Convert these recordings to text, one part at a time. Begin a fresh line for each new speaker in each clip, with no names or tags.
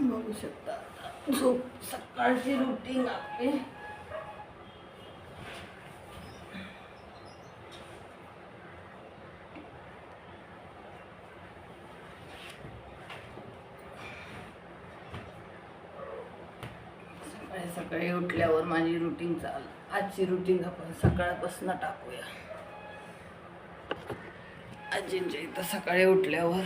बघू शकता झोप सकाळची रुटीन आपली. सकाळी सकाळी उठल्यावर माझी रुटीन चाल. आजची रुटीन आपण सकाळपासून टाकूया. आजींच्या इथं सकाळी उठल्यावर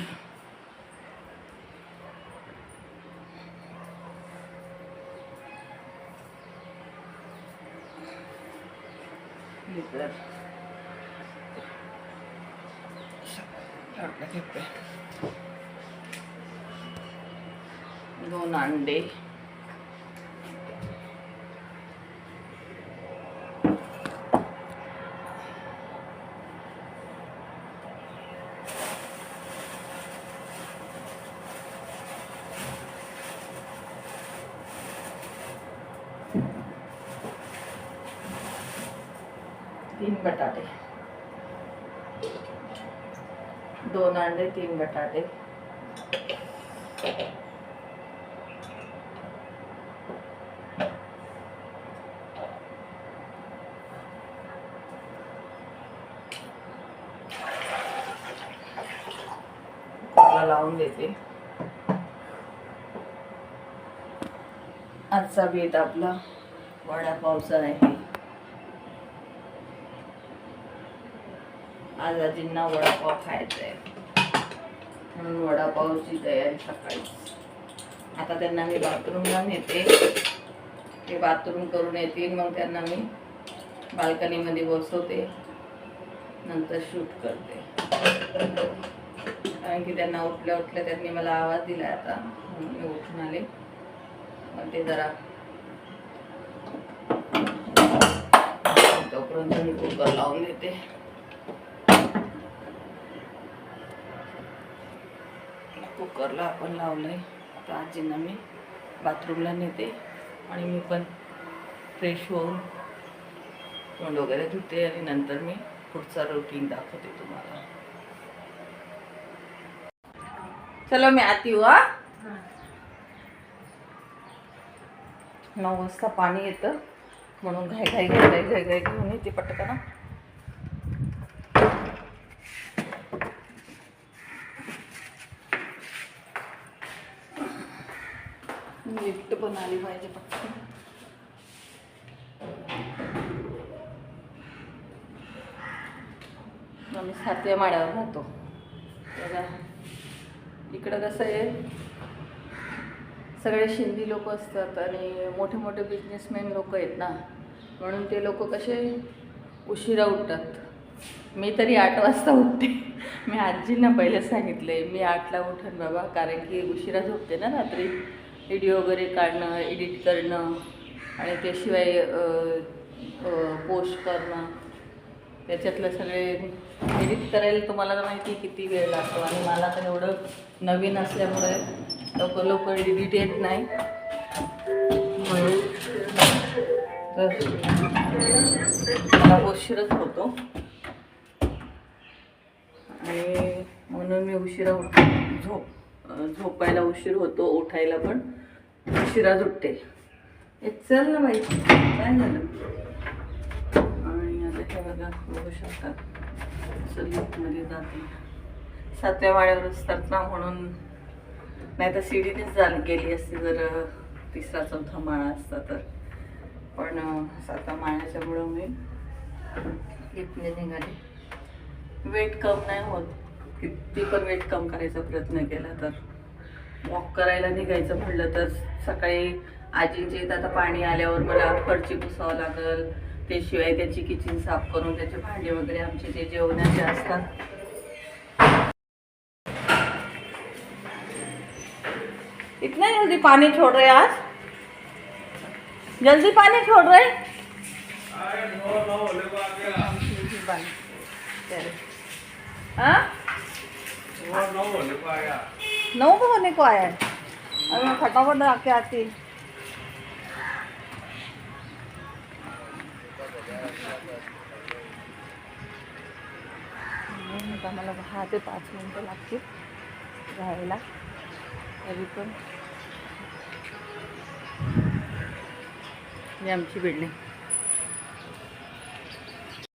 हे दोन अंडे. तीन बटाटे. दोन अंडे तीन बटाटे. लावून देते. आजचा बेत आपला वडापावचा आहे. आज आजींना वडापाव खायचा आहे म्हणून वडापावची तयारी सकाळी आता त्यांना मी बाथरूमला नेते. ते बाथरूम करून येतील मग त्यांना मी बाल्कनीमध्ये बसवते. नंतर शूट करते. कारण की त्यांना उठल्या उठल्या त्यांनी मला आवाज दिला आता. म्हणून मी उठून आले. मग ते जरा तोपर्यंत मी कुकर लावून देते. कुकरला आपण लावलंय. आता आजींना मी बाथरूमला नेते आणि मी पण फ्रेश होऊन तोंड वगैरे धुते आणि नंतर मी पुढचा रुटीन दाखवते तुम्हाला. चलो मी आती हूँ हा? नऊ वाजता पाणी येतं. म्हणून घाई घाई घाई घाई घाई घाई घेऊन येते पटकन लिफ्ट पण आली पाहिजे पटकन आम्ही सातव्या माळ्यावर राहतो. बघा. इकडं कसं आहे सगळे शिंदी लोक असतात आणि मोठे मोठे बिझनेसमॅन लोक आहेत ना. म्हणून ते लोक कसे उशिरा उठतात. मी तरी आठ वाजता उठते. मी आजींना पहिले सांगितले मी आठला उठेन बाबा कारण की उशिरा झोपते ना रात्री. व्हिडिओ वगैरे काढणं एडिट करणं आणि त्याशिवाय पोस्ट करणं. त्याच्यातलं सगळे एडिट करायला तुम्हाला तर माहिती आहे किती वेळ लागतो आणि मला तर एवढं नवीन असल्यामुळे लवकर लवकर एडिट येत नाही. म्हणून तर मला उशीरच होतो. आणि म्हणून मी उशिरा झोप. झोपायला उशीर होतो उठायला पण. उशिरा उठते हे चल ना बाई काय झालं? आणि आता हे बघा बघू शकतात असं लिफ्टमध्ये जाते. सातव्या माळ्यावर असतात ना म्हणून. नाही तर सीडीनेच झाली गेली असते जर तिसरा चौथा माळा असता तर. पण सातव्या माळ्याच्यामुळं मी लिफ्टने निघाले. वेट कम नाही होत. किती पण वेट कम करायचा प्रयत्न केला तर. वॉक करायला निघायचं म्हटलं तर सकाळी आजींच्या इथं आता पाणी आल्यावर मला फरची पुसावं लागल. ते शिवाय त्याची किचन साफ करून त्याचे भांडे वगैरे आमचे जे जेवणाचे असतात. इतना जल्दी पानी छोड़ रहे आज? जल्दी पानी छोड़ रहे? हाँ? नौ को होने को आया है अभी मैं फटाफट आके आती. मला दहा ते पाच मिनटं लागतील राहायला. तरी पण. आमची बिल्डिंग.